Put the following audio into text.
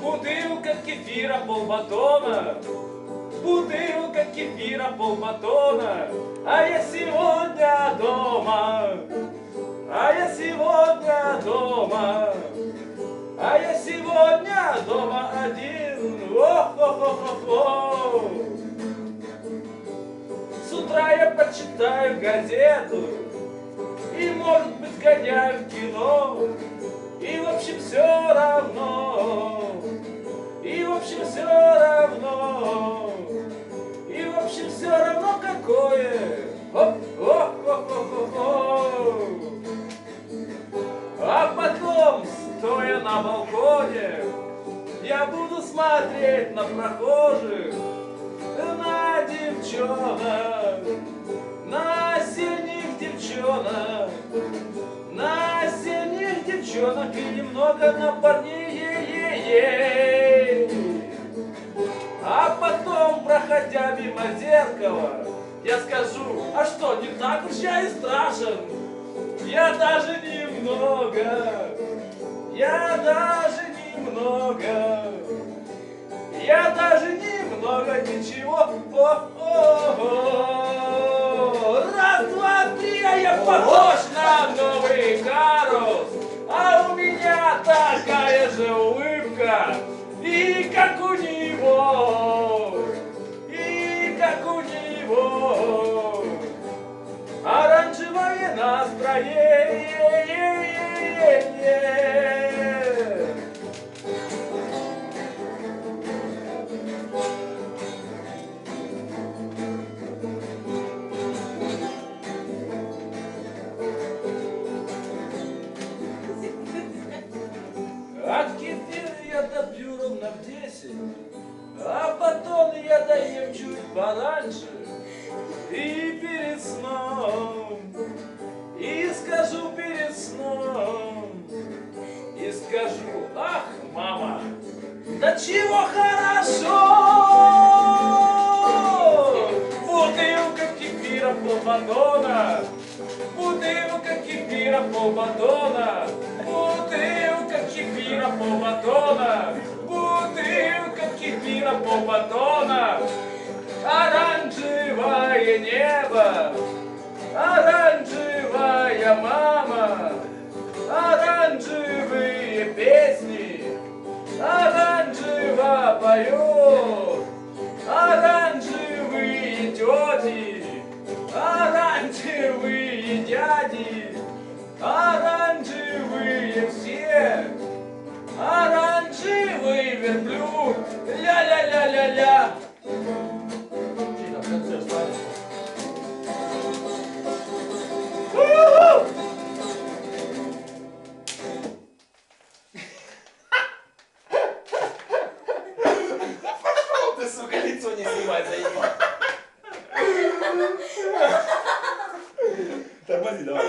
Бутылка кефира полбатона, бутылка кефира полбатона, а я сегодня дома, а я сегодня дома, а я сегодня дома один. Ох-ох-ох-ох-ох. С утра я почитаю газету. И, может быть, сгоняю в кино. И, в общем, все равно общем, все равно И, в общем, все равно какое Оп, оп, оп, оп, оп. А потом, стоя на балконе Я буду смотреть на прохожих на девчонок, на осенних девчонок, на осенних девчонок и немного на парней. Мимо зеркала, я скажу, а что, не так уж я и страшен? Я даже немного, я даже немного. Я даже немного ничего. О-о-о. Раз, два, три, а я похож на новый карус. Как у него. Оранжевое настроение. Чуть пораньше. И перед сном, и скажу перед сном, и скажу, ах, мама, да чего хорошо! Бутылка кефира полбатона, бутылка кефира полбатона, бутылка кефира полбатона, бутылка кефира полбатона, небо, оранжевая мама, оранжевые песни, оранжево поет, оранжевые тети, оранжевые дяди, оранжевые все, 说你自己这，自己嘛。哈哈哈！哈，哈哈哈！哈，哈哈哈！哈，